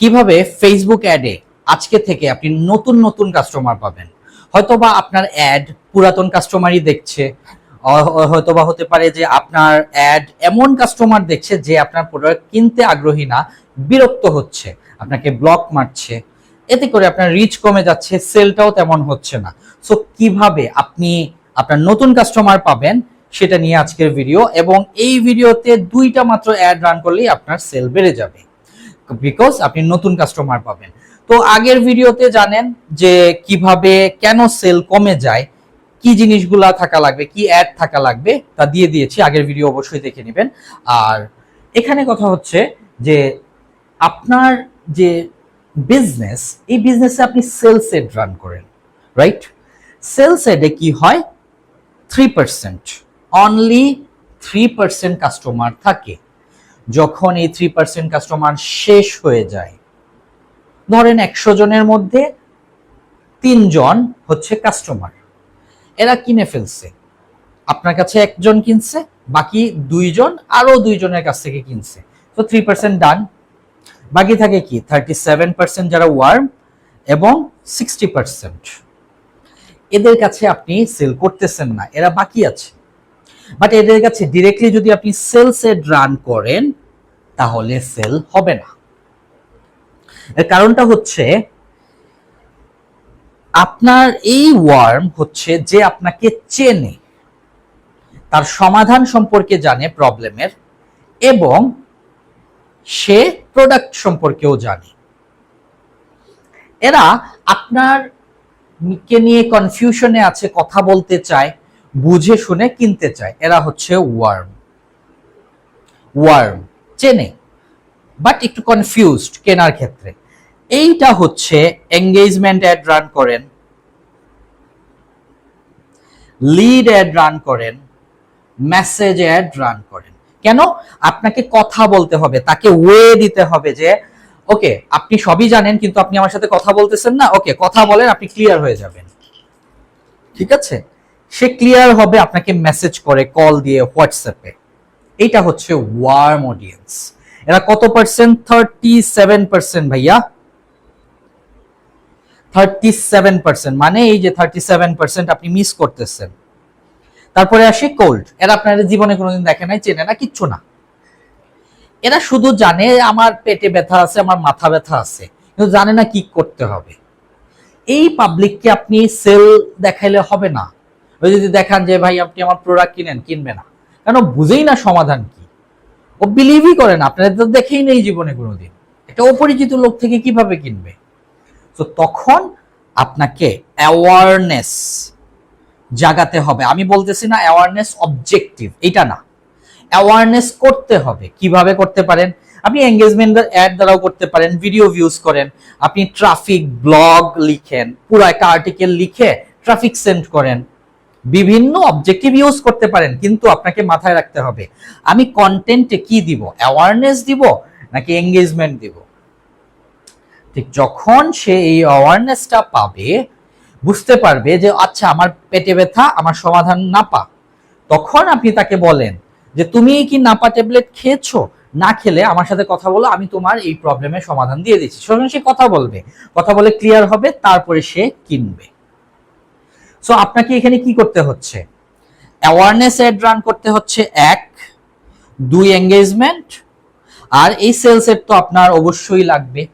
কীভাবে ফেসবুক অ্যাডে আজকে থেকে আপনি নতুন নতুন কাস্টমার পাবেন? হয়তোবা আপনার অ্যাড পুরাতন কাস্টমারই দেখছে হয়তোবা হতে পারে যে আপনার অ্যাড এমন কাস্টমার দেখছে যে আপনার প্রোডাক্ট কিনতে আগ্রহী না, বিরক্ত হচ্ছে, আপনাকে ব্লক মারছে, এতে করে আপনার রিচ কমে যাচ্ছে সেলটাও তেমন হচ্ছে না। সো কীভাবে আপনি আপনার নতুন কাস্টমার পাবেন সেটা নিয়ে আজকের ভিডিও এবং এই ভিডিওতে দুইটা মাত্র অ্যাড রান করলেই আপনার সেল বেড়ে যাবে। বিকজ আপনি নতুন কাস্টমার পাবেন। তো আগের ভিডিওতে জানেন যে কীভাবে কেন সেল কমে যায়, কি জিনিসগুলা থাকা লাগবে, কি অ্যাড থাকা লাগবে, তা দিয়ে দিয়েছি। আগের ভিডিও অবশ্যই দেখে নেবেন। আর এখানে কথা হচ্ছে যে আপনার যে বিজনেস এই বিজনেসে আপনি সেলস এড রান করেন রাইট সেলস এডে কি হয়? Three percent only three percent customer থাকে। যখন এই থ্রি পার্সেন্ট কাস্টমার শেষ হয়ে যায়, ধরেন একশো জনের মধ্যে তিনজন হচ্ছে কাস্টমার এরা কিনে ফেলছে। আপনার কাছে একজন কিনছে, বাকি দুইজন আরও দুইজনের কাছ থেকে কিনছে। তো থ্রি পার্সেন্ট ডান বাকি থাকে কি? থার্টি সেভেন পার্সেন্ট যারা ওয়ার্ম এবং সিক্সটি পার্সেন্ট এদের কাছে আপনি সেল করতেছেন না, এরা বাকি আছে। বাট এদের কাছে ডিরেক্টলি যদি আপনি সেলস এড রান করেন তাহলে সেল হবে না। এর কারণটা হচ্ছে, আপনার এই ওয়ার্ম হচ্ছে যে আপনাকে চেনে, তার সমাধান সম্পর্কে জানে প্রবলেমের, এবং সে প্রোডাক্ট সম্পর্কেও জানে। এরা আপনার কে নিয়ে কনফিউশনে আছে, কথা বলতে চায়, বুঝে শুনে কিনতে চায়। এরা হচ্ছে ওয়ার্ম। ওয়ার্ম। চেনে বাট একটু কনফিউজড কেনার ক্ষেত্রে। এইটা হচ্ছে এঙ্গেজমেন্ট অ্যাড রান করেন লিড অ্যাড রান করেন মেসেজ অ্যাড রান করেন। কেন? আপনাকে কথা বলতে হবে, তাকে ওয়ে দিতে হবে যে ওকে আপনি সবই জানেন, কিন্তু আপনি আমার সাথে কথা বলতেছেন না ওকে কথা বলেন, আপনি ক্লিয়ার হয়ে যাবেন। ঠিক আছে? সে ক্লিয়ার হবে, আপনাকে মেসেজ করে কল দিয়ে হোয়াটসঅ্যাপে এইটা হচ্ছে ওয়ার্ম অডিয়েন্স এরা কত পার্সেন্ট থার্টি সেভেন পার্সেন্ট ভাইয়া। থার্টি সেভেন পার্সেন্ট মানে এই যে থার্টি সেভেন পার্সেন্ট আপনি মিস করতেছেন। তারপরে আসে কোল্ড এরা আপনার জীবনে কোনোদিন দেখে নাই, চেনে না, কিচ্ছু না। এরা শুধু জানে আমার পেটে ব্যথা আছে, আমার মাথা ব্যথা আছে, কিন্তু জানে না কি করতে হবে। এই পাবলিককে আপনি সেল দেখাইলে হবে না। ওই যদি দেখান যে, ভাই, আপনি আমার প্রোডাক্ট কিনেন, কিনবে না। কেন বুঝেই না সমাধান কি? ও বিলিভই করে না আপনাদের তো দেখেই নেই জীবনে কোনোদিন। এটা অপরিচিত লোক থেকে কীভাবে কিনবে? তো তখন আপনাকে অ্যাওয়ারনেস জাগাতে হবে। আমি বলতেছি না অ্যাওয়ারনেস অবজেক্টিভ এটা না। অ্যাওয়ারনেস করতে হবে। কীভাবে করতে পারেন? আপনি এঙ্গেজমেন্ট অ্যাড দ্বারাও করতে পারেন ভিডিও ভিউজ করেন। আপনি ট্রাফিক ব্লগ লিখেন, পুরো একটা আর্টিকেল লিখে ট্রাফিক সেন্ড করেন। বিভিন্ন অবজেক্টিভ ইউজ করতে পারেন, কিন্তু আপনাকে মাথায় রাখতে হবে, আমি কন্টেন্টে কি দিব? অ্যাওয়ারনেস দিব নাকি এঙ্গেজমেন্ট দিব? ঠিক যখন সে এই অ্যাওয়ারনেসটা পাবে, বুঝতে পারবে যে আচ্ছা আমার পেটে ব্যথা, আমার সমাধান নাপা। তখন আপনি তাকে বলেন যে, তুমি কি নাপা ট্যাবলেট খেয়েছো? না খেলে আমার সাথে কথা বলো, আমি তোমার এই প্রবলেমের সমাধান দিয়ে দিচ্ছি। সে কথা বলবে, কথা বলে ক্লিয়ার হবে, তারপরে সে কিনবে। সো আপনাকে এখানে কি করতে হচ্ছে? অ্যাওয়ারনেস অ্যাড রান করতে হচ্ছে, এক, দুই এঙ্গেজমেন্ট আর এই সেলস এর তো আপনার অবশ্যই লাগবে।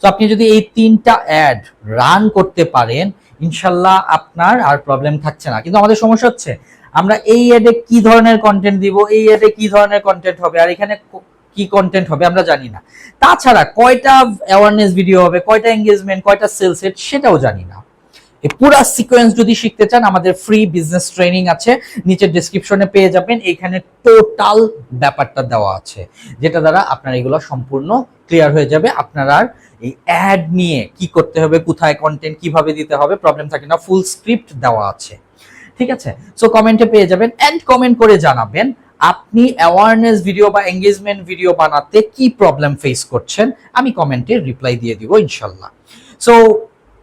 তো আপনি যদি এই তিনটা অ্যাড রান করতে পারেন, ইনশাল্লাহ আপনার আর প্রবলেম থাকছে না। কিন্তু আমাদের সমস্যা হচ্ছে, আমরা এই অ্যাডে কি ধরনের কন্টেন্ট দিব, এই অ্যাডে কি ধরনের কন্টেন্ট হবে, আর এখানে ক- কন্টেন্ট হবে আমরা জানি না। তাছাড়া কয়টা অ্যাওয়ারনেস ভিডিও হবে, কয়টা এঙ্গেজমেন্ট কয়টা সেলস সেটাও জানি না। এই পুরা সিকোয়েন্স যদি শিখতে চান, আমাদের ফ্রি বিজনেস ট্রেনিং আছে নিচের ডেসক্রিপশনে পেয়ে যাবেন, এখানে টোটাল ব্যাপারটা দেওয়া আছে, যেটা দ্বারা আপনার এগুলো সম্পূর্ণ ক্লিয়ার হয়ে যাবে। আপনার আর এই অ্যাড নিয়ে কি করতে হবে, কোথায় কন্টেন্ট কীভাবে দিতে হবে প্রবলেম থাকে না ফুল স্ক্রিপ্ট দেওয়া আছে। ঠিক আছে? সো কমেন্টে পেয়ে যাবেন এন্ড কমেন্ট করে জানাবেন, আপনি অ্যাওয়ারনেস ভিডিও বা এঙ্গেজমেন্ট ভিডিও বানাতে কি প্রবলেম ফেস করছেন, আমি কমেন্টে রিপ্লাই দিয়ে দিব, ইনশাল্লাহ। সো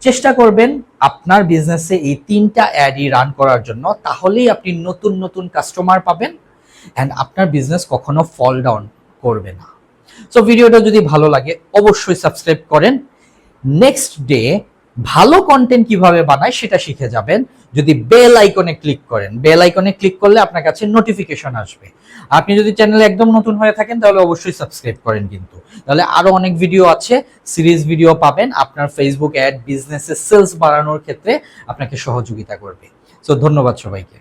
চেষ্টা করবেন আপনার বিজনেসে এই তিনটা অ্যাডই রান করার জন্য, তাহলেই আপনি নতুন নতুন কাস্টমার পাবেন অ্যান্ড আপনার বিজনেস কখনো ফল ডাউন করবে না। সো ভিডিওটা যদি ভালো লাগে, অবশ্যই সাবস্ক্রাইব করেন। নেক্সট ডে ভালো কন্টেন্ট কীভাবে বানায় সেটা শিখে যাবেন। যদি বেল আইকনে ক্লিক করেন বেল আইকনে ক্লিক করলে আপনার কাছে নোটিফিকেশন আসবে। আপনি যদি চ্যানেলে একদম নতুন হয়ে থাকেন, তাহলে অবশ্যই সাবস্ক্রাইব করেন কিন্তু। তাহলে আরও অনেক ভিডিও আছে সিরিজ ভিডিও পাবেন। আপনার ফেসবুক অ্যাড বিজনেসে সেলস বাড়ানোর ক্ষেত্রে আপনাকে সহযোগিতা করবে। সো ধন্যবাদ সবাইকে।